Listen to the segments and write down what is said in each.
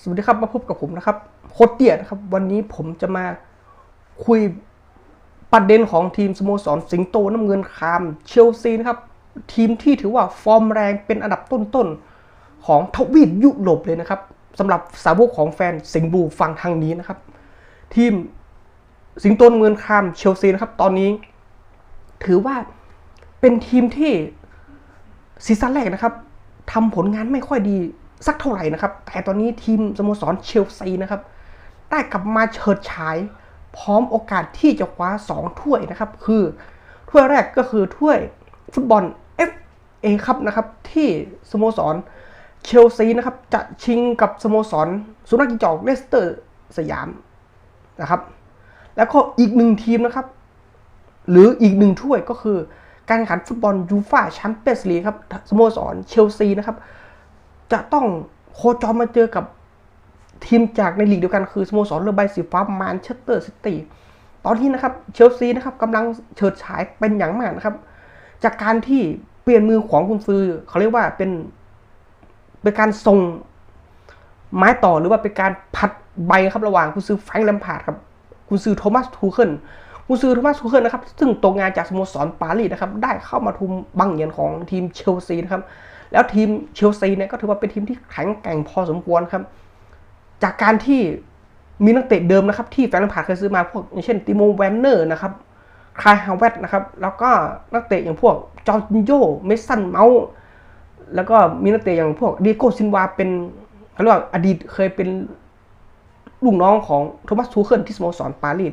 สวัสดีครับมาพบกับผมนะครับโคตเตียนะครับ วันนี้ผมจะมาคุยประเด็นของทีมสโมสรสิงโตน้ำเงินคามเชลซีนะครับ ทีมที่ถือว่าฟอร์มแรงเป็นอันดับต้นๆ ของทวีปยุโรปเลยนะครับสำหรับสาวกของแฟนสิงห์บลูฟังทางนี้นะครับ ทีมสิงโตน้ำเงินคามเชลซีนะครับ ตอนนี้ ถือว่าเป็นทีมที่ซีซั่นแรกนะครับทำผลงานไม่ค่อยดี สักเท่าไหร่นะครับ แต่ตอนนี้ทีมสโมสรเชลซีนะครับ ได้กลับมาเฉิดฉาย พร้อมโอกาสที่จะคว้า 2 ถ้วยนะครับ คือถ้วยแรกก็คือถ้วยฟุตบอล FA ครับนะครับที่สโมสรเชลซีนะครับจะชิงกับสโมสรสุนัขจิ้งจอกเลสเตอร์สยามนะครับ แล้วก็อีกหนึ่งทีมนะครับ หรืออีกหนึ่งถ้วยก็คือการแข่งขันฟุตบอลยูฟ่าแชมเปี้ยนส์ลีกครับสโมสรเชลซีนะครับ จะต้องโคจรมาเจอกับทีมจากในลีกเดียวกันคือสโมสรเรือใบสีฟ้าแมนเชสเตอร์ซิตี้ตอนนี้นะครับเชลซีนะครับกำลังเฉิดฉายเป็นอย่างมากนะครับ จากการที่เปลี่ยนมือของคุณซื้อเขาเรียกว่าเป็นเป็นการส่งไม้ต่อหรือว่าเป็นการผัดใบครับระหว่างคุณซื้อแฟรงค์แลมพาร์ดครับคุณซื้อโทมัสทูเคิลกุนซือโทมัสทูเคิลนะครับซึ่งตกงานจากสโมสรปารีสนะครับได้เข้ามาทุมบังเหียนของทีมเชลซีนะครับ แล้วทีมเชลซีเนี่ยก็ถือว่าเป็นทีมที่แข็งแกร่งพอสมควรครับ จากการที่มีนักเตะเดิมนะครับ ที่แฟนผ่านเคยซื้อมาพวกอย่างเช่นติโมแวนเนอร์นะครับคลายฮาวเวตนะครับ แล้วก็นักเตะอย่างพวกจอร์จินโยเมสันเมาส์แล้วก็มีนักเตะอย่างพวกดิโก้ซินวาเป็นเขาเรียกว่าอดีตเคยเป็นลูกน้องของโทมัสทูเคิลที่สโมสรปารีส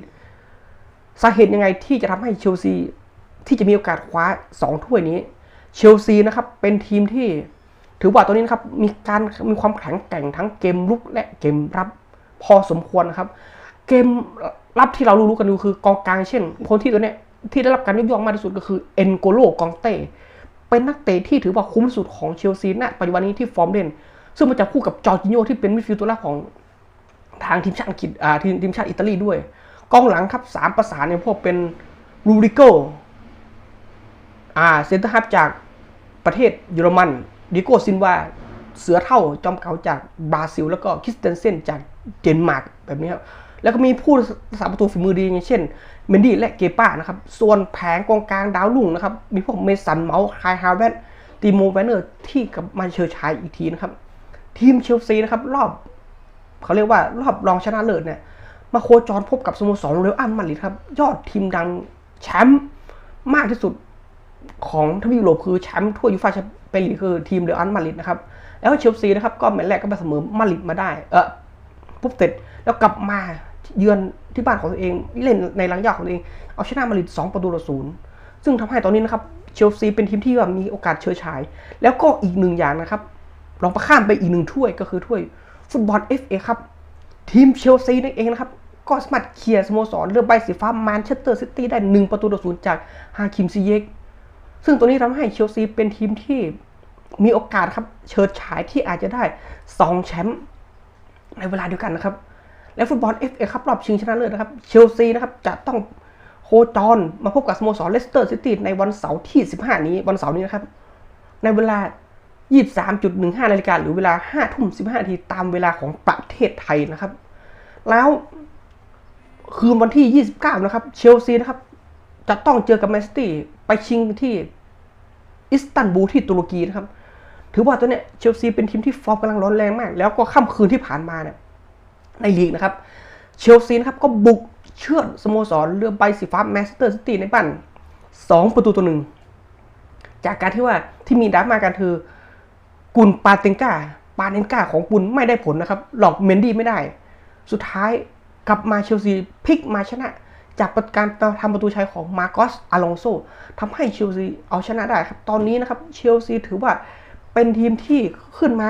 สาเหตุยังไงที่จะทำให้เชลซีที่จะมีโอกาสคว้า 2 ถ้วยนี้ เชลซีนะครับเป็นทีมที่ถือว่าตัวนี้นะครับมีการมีความแข็งแกร่งทั้งเกมลุกและเกมรับพอสมควรนะครับ เกมรับที่เรารู้ๆกันดูคือกองกลางเช่น คนที่ตัวเนี้ยที่ได้รับการยกย่องมากที่สุดก็คือเอ็นโกโลกองเต้เป็นนักเตะที่ถือว่าคุ้มที่สุดของเชลซีณปัจจุบันนี้ที่ฟอร์มเด่นซึ่งมันจะคู่กับจอร์จิโญที่เป็นมิดฟิลด์ตัวแรกของทางทีมชาติอังกฤษอ่าทีมทีมชาติอิตาลีด้วย กองหลังครับสามประสานเนี่ยพวกเป็นรูริโก อ่าเซนเตอร์ฮับจากประเทศเยอรมันดิโกซินวาเสือเท่าจอมเก่าจากบราซิล แล้วก็คริสเตนเซนจากเดนมาร์กแบบนี้ครับแล้วก็มีผู้รักษาประตูฝีมือดีอย่างเช่นเมนดี้และเกป้านะครับ ส่วนแผงกองกลางดาวลุ่งนะครับ มีพวกเมสันเมาส์คายฮาวเวตตีโมแวนเนอร์ที่กับมาเชิญชายอีกทีนะครับ ทีมเชลซีนะครับ รอบ เขาเรียกว่ารอบรองชนะเลิศเนี่ย มาโคจรพบกับสโมสรเรอัลมาดริดครับ ยอดทีมดังแชมป์มากที่สุด ของทวีปยุโรปคือแชมป์ทั่วยูฟ่าแชมเปี้ยนลีกคือทีมเรอัลมาดริดนะครับ แล้วเชลซีนะครับก็แมตช์แรกก็ไปเสมอมาดริดมาได้ เออปุ๊บเสร็จแล้วกลับมาเยือนที่บ้านของตัวเองเล่นในรังยากของตัวเอง เอาชนะมาดริด2ประตูต่อศูนย์ซึ่งทำให้ตอนนี้นะครับเชลซีเป็นทีมที่ว่ามีโอกาสเชิดฉาย แล้วก็อีกหนึ่งอย่างนะครับลองประข้ามไปอีกหนึ่งถ้วยก็คือถ้วยฟุตบอล FA ครับทีมเชลซีนั่นเองนะครับก็สามารถเคลียร์สโมสรเรือใบสีฟ้าแมนเชสเตอร์ซิตี้ได้ 1 ประตูต่อศูนย์จากฮาคิมซีเยก ซึ่งตัวนี้ทำให้เชลซีเป็นทีมที่มีโอกาสครับเฉิดฉายที่อาจจะได้ 2 แชมป์ในเวลาเดียวกันนะครับ และฟุตบอล FA ครับรอบชิงชนะเลิศนะครับ เชลซีนะครับจะต้องโคจรมาพบกับสโมสรเลสเตอร์ซิตี้ในวันเสาร์ที่ 15 นี้วันเสาร์นี้นะครับ ในเวลา 23.15นาฬิกาหรือเวลา5ทุ่ม15นาทีตามเวลาของประเทศไทยนะครับ แล้วคืนวันที่ 29 นะครับ เชลซีนะครับจะต้องเจอกับแมนซิตี้ ไปชิงที่อิสตันบูลที่ตุรกีนะครับ ถือว่าตัวเนี้ยเชลซีเป็นทีมที่ฟอร์มกำลังร้อนแรงมาก แล้วก็ค่ำคืนที่ผ่านมาเนี่ยในลีกนะครับเชลซีนะครับก็บุกเชือดสโมสรเรือใบสีฟ้าแมนเชสเตอร์ซิตี้ในบ้าน2 ประตูต่อหนึ่งจากการที่ว่าที่มีดราม่ากันคือกุนปาเตงกาปาเนนกาของกุนไม่ได้ผลนะครับ หลอกเมนดี้ไม่ได้ สุดท้ายกลับมาเชลซีพลิกมาชนะ จากการทำประตูชัยของมาโกสอลองโซทำให้เชลซีเอาชนะได้ครับ ตอนนี้นะครับเชลซีถือว่าเป็นทีมที่ขึ้นมา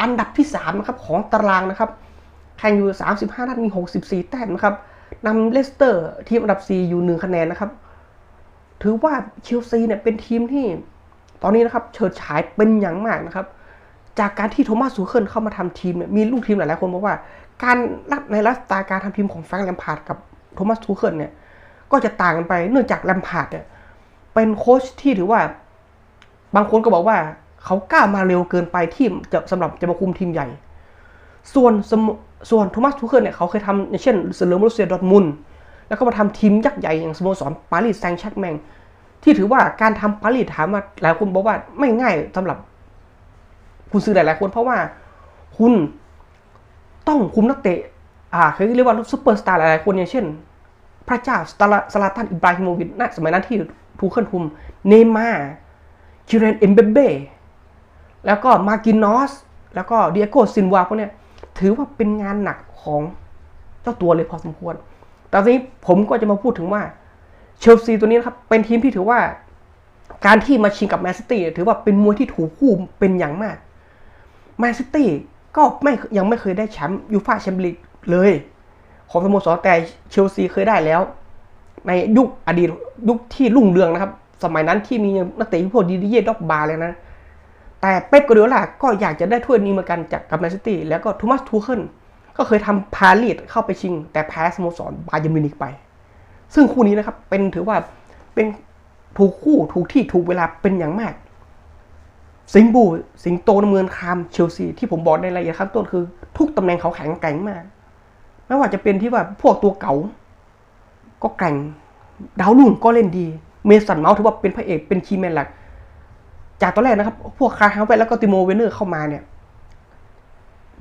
อันดับที่3นะครับของตารางนะครับแข่งอยู่ 35 นัดมี 64 แต้มนะครับนำเลสเตอร์ทีมอันดับ 4 อยู่ 1 คะแนนนะครับ ถือว่าเชลซีเนี่ยเป็นทีมที่ ตอนนี้นะครับเฉิดฉายเป็นอย่างมากนะครับ จากการที่โทมัสซูเคิลเข้ามาทำทีมเนี่ยมีลูกทีมหลายๆคนบอกว่า การในลักษณะการทำทีมของแฟรงค์แลมพาร์ดกับ โทมัสซูเคิลเนี่ย ก็จะต่างกันไป เนื่องจากแลมพาร์ดเนี่ย เป็นโค้ชที่ถือว่า บางคนก็บอกว่า เขากล้ามาเร็วเกินไปที่จะสำหรับจะมาคุมทีมใหญ่ ส่วนส่วนโทมัสทูเคิลเนี่ยเขาเคยทำอย่างเช่นเซเลอร์มูเซียดอร์ทมุนแล้วก็มาทำทีมยักษ์ใหญ่อย่างสโมสรปารีสแซงต์แชร์กแมงที่ถือว่าการทำปารีสถามว่าหลายคนบอกว่าไม่ง่ายสำหรับ คุณซื้อหลายๆคนเพราะว่าคุณต้องคุมนักเตะ อ่าเคยเรียกว่าซุปเปอร์สตาร์หลายๆคนอย่างเช่น พระเจ้าสลาตันอิบราฮิโมวิชณสมัยนั้นที่ทูเคิลคุม เนมาคิเรนเอ็มเบเบแล้วก็มาร์กินนอส แล้วก็เดียโกซินวาพวกเนี้ยถือว่าเป็นงานหนักของเจ้าตัวเลยพอสมควร แต่ทีนี้ผมก็จะมาพูดถึงว่าเชลซีตัวนี้นะครับ เป็นทีมที่ถือว่า การที่มาชิงกับแมนซิตี้ถือว่าเป็นมวยที่ถูกคู่เป็นอย่างมากแมนซิตี้ก็ไม่ยังไม่เคยได้แชมป์ยูฟ่าแชมเปี้ยนลีกเลย ของสโมสรแต่เชลซีเคยได้แล้ว ในยุคอดีตยุคที่รุ่งเรืองนะครับ สมัยนั้นที่มีนักเตะพวกดีดีเย่ด็อกบาร์เลยนะ แต่เป๊ปกัวเดโอล่าก็อยากจะได้ถ้วยนี้เหมือนกันจากกับแมนซิตี้แล้วก็โทมัสทูเคิลก็เคยทำพารีสเข้าไปชิง แต่แพ้สโมสรบาเยิร์มิวนิกไป ซึ่งคู่นี้นะครับเป็นถือว่าเป็นถูกคู่ถูกที่ถูกเวลาเป็นอย่างมาก สิงบูสิงโตน้ำเงินคามเชลซีที่ผมบอกในรายละเอียดขั้นต้นคือ ทุกตำแหน่งเขาแข็งแกร่งมาก ไม่ว่าจะเป็นที่ว่าพวกตัวเก่า ก็แกร่งดาวรุ่งก็เล่นดี เมสันเมาส์ถือว่าเป็นพระเอกเป็นคีย์แมนหลัก จากตอนแรกนะครับ พวกคาร์ฮาวเวตแล้วก็ติโมเวเนอร์เข้ามาเนี่ย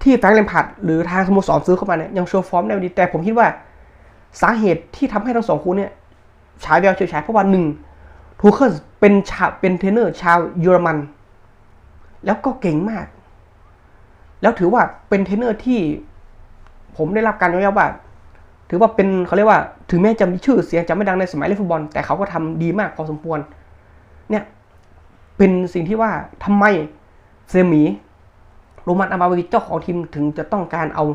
ที่แฟรงค์เลมพัดหรือทางสโมสรซื้อเข้ามาเนี่ยยังโชว์ฟอร์มได้ดี แต่ผมคิดว่า สาเหตุที่ทำให้ทั้งสองคู่เนี่ยฉายแววเฉยฉายเพราะว่าหนึ่งทูเคิลเป็นชาเป็นเทรนเนอร์ชาวเยอรมัน แล้วก็เก่งมาก แล้วถือว่าเป็นเทรนเนอร์ที่ ผมได้รับการยอมรับว่า ถือว่าเป็นเขาเรียกว่า ถึงแม้จะมีชื่อเสียงจะไม่ดังในสมัยเล่นฟุตบอล แต่เขาก็ทำดีมากพอสมควร เนี่ยเป็นสิ่งที่ว่าทำไมเซมีโรมันอามาวิชเจ้าของทีมถึงจะต้องการเอา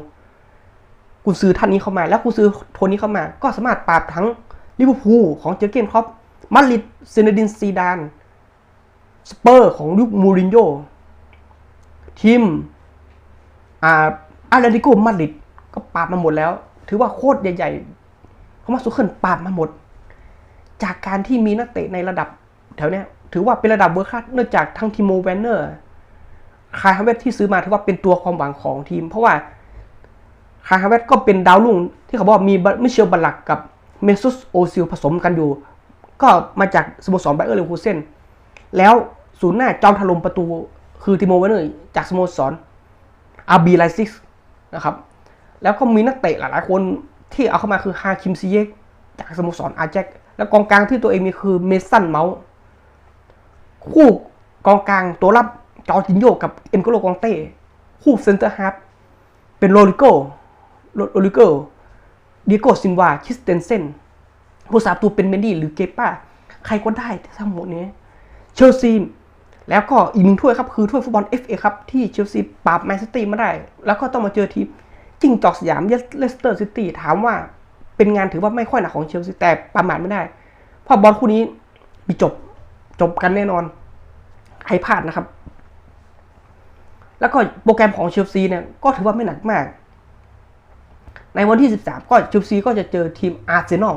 กุนซือท่านนี้เข้ามา แล้วกุนซือโทนนี้เข้ามา ก็สามารถปราบทั้งลิเวอร์พูลของเจอเกนครอปมาดริดเซนดินซีดาน สเปอร์ของยุคมูรินโญ่ทีมอาอาเรติโกมาดริด ก็ปราบมาหมดแล้ว ถือว่าโคตรใหญ่ๆเขามาสุขเคิลปราบมาหมด จากการที่มีนักเตะในระดับแถวเนี้ยถือว่าเป็นระดับเบอร์คลาสเนื่องจากทั้งทีโมแวนเนอร์คายฮาเวตที่ซื้อมาถือว่าเป็นตัวความหวังของทีม เพราะว่าคายฮาเวตก็เป็นดาวรุ่งที่เขาบอกมีมิเชลบัลลักกับเมซุสโอซิลผสมกันอยู่ ก็มาจากสโมสรไบเออร์เลวูเซนแล้วศูนย์หน้าจอมถล่มประตูคือติโมเวนเนอร์จากสโมสรอาบีไลซิกนะครับ แล้วก็มีนักเตะหลายๆ คนที่เอาเข้ามาคือฮาคิมซีเยกจากสโมสรอาแจ็คแล้วกองกลางที่ตัวเองมีคือเมสันเมาส์คู่กองกลางตัวรับจอร์จินโยกับเอ็นโกโลกองเต้คู่เซนเตอร์ฮาร์ฟเป็นโรลิโกโรลิโกเดียโกซินวาคิสเตนเซนผู้สาประตูเป็นเมนดี้หรือเกป้า ใครก็ได้ทั้งหมดนี้เชลซีแล้วก็อีกหนึ่งถ้วยครับ คือถ้วยฟุตบอล FA ครับ ที่เชลซีปราบแมนซิตี้มาได้ แล้วก็ต้องมาเจอทีม จิ้งจอกสยามเลสเตอร์ซิตี้ถามว่าเป็นงานถือว่าไม่ค่อยหนักของเชลซีแต่ประมาทไม่ได้ เพราะบอลคู่นี้มีจบจบกันแน่นอนใครพลาดนะครับ แล้วก็โปรแกรมของเชลซีเนี่ยก็ถือว่าไม่หนักมาก ในวันที่ 13 ก็เชลซีก็จะเจอทีมอาร์เซนอล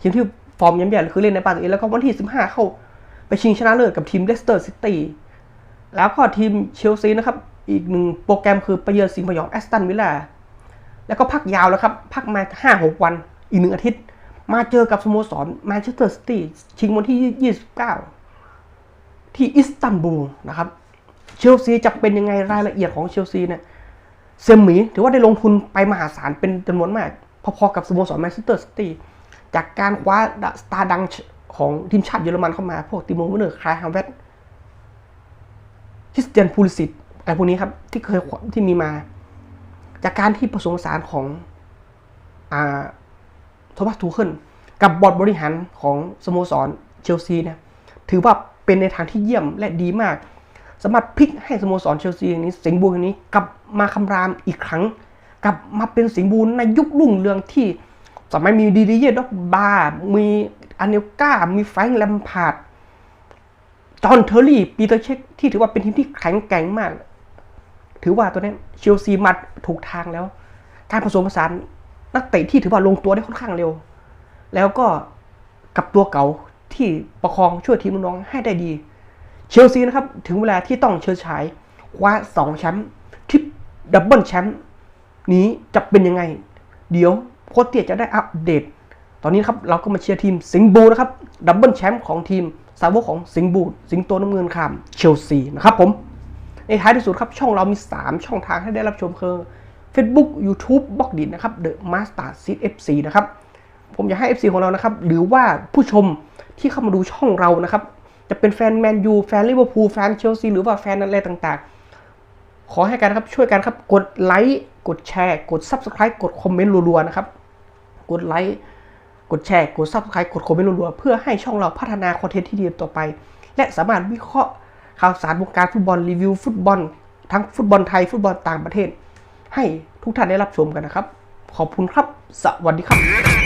ทีมที่ฟอร์มย่ำๆคือเล่นในบ้านตัวเองแล้วก็วันที่ 15 เข้าไปชิงชนะเลิศกับทีมเลสเตอร์ซิตี้แล้วก็ทีมเชลซีนะครับ อีกหนึ่งโปรแกรมคือไปเยือนสิงห์พยองแอสตันวิลล่า แล้วก็พักยาวแล้วครับ พักมา 5-6 วัน อีกหนึ่งอาทิตย์ มาเจอกับสโมสรแมนเชสเตอร์ซิตี้ชิงวันที่ 29 ที่อิสตันบูลนะครับ เชลซีจะเป็นยังไงรายละเอียดของเชลซีเนี่ยเซมีถือว่าได้ลงทุนไปมหาศาลเป็นจำนวนมาก พอๆกับสโมสรแมนเชสเตอร์ซิตี้จากการคว้าสตาร์ดังของทีมชาติเยอรมันเข้ามา พวกติโมเวเนอร์คลายฮาวเวตคริสเตียนพูลิสิตอะไรพวกนี้ครับ ที่เคยที่มีมา จากการที่ผสมผสานของอาโทมัสทูเคิลกับบอร์ดบริหารของสโมสรเชลซีเนี่ยถือว่าเป็นในทางที่เยี่ยมและดีมาก สามารถพลิกให้สโมสรเชลซีนี้สิงห์บูนี้กลับมาคำรามอีกครั้ง กลับมาเป็นสิงห์บูในยุครุ่งเรืองที่สมัยมีดีดีเยด็อกบาร์มีอันเนลกามีแฟรงค์แลมพาร์ดจอห์นเทอร์รี่ปีเตอร์เช็คที่ถือว่าเป็นทีมที่แข็งแกร่งมาก ถือว่าตัวนี้เชลซีมาถูกทางแล้ว การผสมผสานนักเตะที่ถือว่าลงตัวได้ค่อนข้างเร็ว แล้วก็กับตัวเก่าที่ประคองช่วยทีมน้องๆให้ได้ดี เชลซีนะครับ ถึงเวลาที่ต้องเชิดฉายคว้าสองแชมป์ทริปดับเบิลแชมป์นี้จะเป็นยังไง เดี๋ยวโค้ชเตียจะได้อัปเดต ตอนนี้ครับเราก็มาเชียร์ทีมสิงบูนะครับดับเบิลแชมป์ของทีมสาวกของสิงบูสิงโตน้ำเงินคามเชลซีนะครับผม ในท้ายที่สุดครับ ช่องเรามี 3 ช่องทางให้ได้รับชมคือ Facebook YouTube บล็อกดินนะครับ The Master s e e FC นะครับ ผมอยากให้ FC ของเรานะครับ หรือว่าผู้ชมที่เข้ามาดูช่องเรานะครับ จะเป็นแฟนแมนยูแฟนลิเวอร์พูลแฟนเชลซีหรือว่าแฟนอะไรต่างๆ ขอให้กันนะครับช่วยกันครับกดไลค์กดแชร์กด Subscribe กดคอมเมนต์รัวๆนะครับ กดไลค์กดแชร์กด Subscribe กดคอมเมนต์รัวๆเพื่อให้ช่องเราพัฒนาคอนเทนต์ที่ดีต่อไป และสามารถวิเคราะห์ ข่าวสารวงการฟุตบอลรีวิวฟุตบอลทั้งฟุตบอลไทยฟุตบอลต่างประเทศ ให้ทุกท่านได้รับชมกันนะครับ ขอบคุณครับ สวัสดีครับ